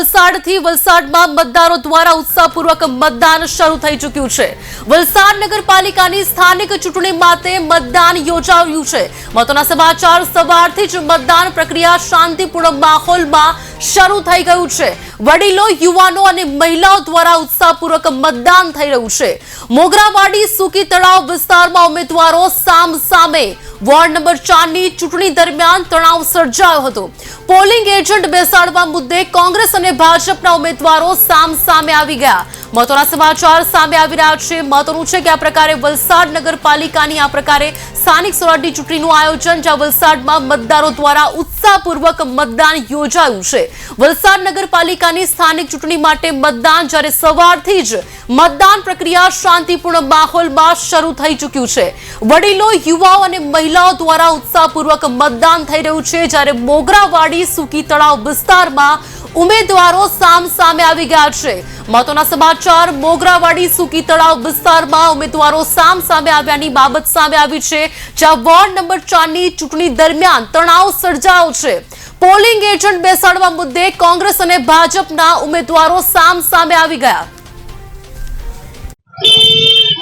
વલસાડથી વલસાડમાં મતદારો દ્વારા ઉત્સાહપૂર્વક મતદાન શરૂ થઈ ચૂક્યું છે. વલસાડ નગરપાલિકાની સ્થાનિક ચૂંટણી માટે મતદાન યોજાયું છે. મહત્વના સમાચાર, સવારથી જ મતદાન પ્રક્રિયા શાંતિપૂર્ણ માહોલમાં શરૂ થઈ ગયું છે. વડીલો, યુવાનો અને મહિલાઓ દ્વારા ઉત્સાહપૂર્વક મતદાન થઈ રહ્યું છે. મોગરાવાડી સુકી તળાવ વિસ્તારમાં ઉમેદવારો સામ સામે વોર્ડ નંબર ચારની ચૂંટણી દરમિયાન તણાવ સર્જાયો હતો. પોલિંગ એજન્ટ બેસાડવા મુદ્દે કોંગ્રેસ અને ભાજપના ઉમેદવારો સામ સામે આવી ગયા. મહત્વના સમાચાર સામે આવી રહ્યા છે. મહત્વનું છે કે આ પ્રકારે વલસાડ નગરપાલિકાની આ પ્રકારે સ્થાનિક સ્વરાજની ચૂંટણીનું આયોજન, જ્યાં વલસાડમાં મતદારો દ્વારા ઉત્સાહપૂર્વક મતદાન યોજાયું છે. વલસાડ નગરપાલિકાની સ્થાનિક ચૂંટણી માટે મતદાન જ્યારે સવારથી જ મતદાન પ્રક્રિયા શાંતિપૂર્ણ માહોલમાં શરૂ થઈ ચૂક્યું છે. વડીલો, યુવાઓ અને મહિલાઓ દ્વારા ઉત્સાહપૂર્વક મતદાન થઈ રહ્યું છે, જ્યારે મોગરાવાડી, સુકી તળાવ વિસ્તારમાં ઉમેદવારો સામ સામે આવી ગયા છે. મહત્વના સમાચાર મોગરાવાડી સુકી તળાવ વિસ્તારમાં ઉમેદવારો સામ સામે આવ્યાની બાબત સામે આવી છે જ્યાં વોર્ડ નંબર ચારની ચૂંટણી દરમિયાન તણાવ સર્જાયો છે. પોલિંગ એજન્ટ બેસાડવા મુદ્દે કોંગ્રેસ અને ભાજપના ઉમેદવારો સામ સામે આવી ગયા.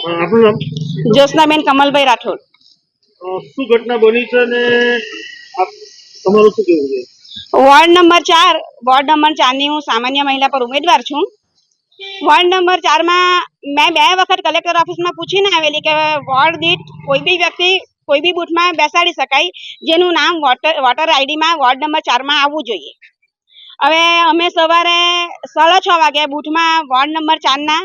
અ, જ્યોત્સનાબેન કમલભાઈ રાઠોડ. શું ઘટના બની છે અને તમારું શું કહેવું છે? વોર્ડ નંબર ચાર, વોર્ડ નંબર ચારની હું સામાન્ય મહિલા પર ઉમેદવાર છું. વોર્ડ નંબર ચારમાં મેં બે વખત કલેક્ટર ઓફિસમાં પૂછીને આવેલી કે વોર્ડ દીઠ કોઈ બી વ્યક્તિ કોઈ બી બૂથમાં બેસાડી શકાય, જેનું નામ વોટર વોટર આઈડીમાં વોર્ડ નંબર ચારમાં આવવું જોઈએ. હવે અમે સવારે સાડા છ વાગે બૂથમાં વોર્ડ નંબર ચારના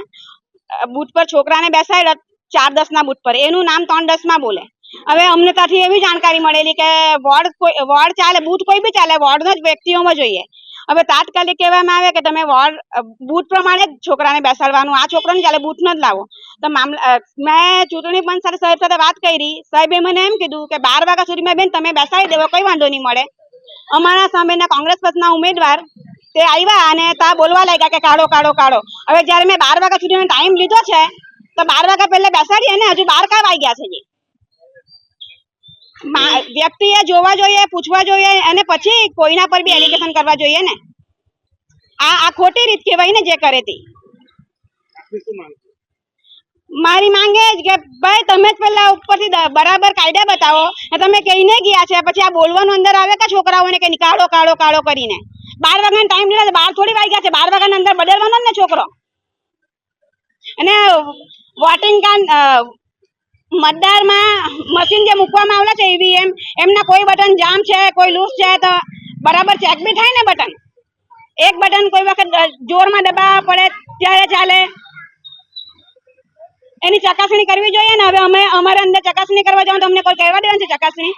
બૂથ પર છોકરાને બેસાડ્યા, ચાર દસના બૂથ પર. એનું નામ ત્રણ દસમાં બોલે. હવે અમને ત્યાંથી એવી જાણકારી મળેલી કે વોર્ડ કોઈ, વોર્ડ ચાલે, બૂથ કોઈ બી ચાલે, વોર્ડના જ વ્યક્તિઓમાં જોઈએ. હવે તાત્કાલિક કહેવામાં આવે કે તમે વોર્ડ, બૂથ પ્રમાણે જ છોકરાને બેસાડવાનું, આ છોકરાને ચાલે બૂથ જ લાવો. તો મામલા મેં ચૂંટણી પંચ સાથે સાહેબ સાથે વાત કરી. સાહેબે મને એમ કીધું કે બાર વાગ્યા સુધીમાં બેન તમે બેસાડી દેવો, કોઈ વાંધો નહીં મળે. અમારા સામેના કોંગ્રેસ પક્ષના ઉમેદવાર, તે આવ્યા અને તા બોલવા લાગ્યા કે કાઢો કાઢો કાઢો. હવે જ્યારે મેં બાર વાગ્યા સુધીનો ટાઈમ લીધો છે, તો બાર વાગ્યા પહેલા બેસાડીએ ને હજુ બાર કા વાગ્યા છે જી વ્યક્તિએ જોવા જોઈએ પૂછવા જોઈએ અને પછી કોઈના પર બી એલિગેશન કરવા જોઈએ ને. આ આ ખોટી રીત કહેવાય ને જે કરે તે. મારી માંગ એ જ કે ભાઈ તમે જ પેલા ઉપરથી બરાબર કાયદા બતાવો તમે કહીને ગયા છે પછી આ બોલવાનું અંદર આવે કે છોકરાઓને કે કાળો કાળો કાળો કરીને. બાર વાગ્યાનો ટાઈમ લીધા બાર થોડી વાગ્યા છે બાર વાગ્યાના અંદર બદલવાનો ને છોકરો. અને વોટિંગ કાર્ડ અ, મતદારમાં મશીન જે મૂકવામાં આવેલા છે ઈવીએમ એમના કોઈ બટન જામ છે, કોઈ લૂઝ છે, તો બરાબર ચેક બી થાય ને બટન? એક બટન કોઈ વખત જોરમાં દબાવવા પડે, ત્યારે ચાલે. એની ચકાસણી કરવી જોઈએ ને? હવે અમે, અમારે અંદર ચકાસણી કરવા જવાનું તો અમને કોઈ કહેવા દેવાનું છે ચકાસણી?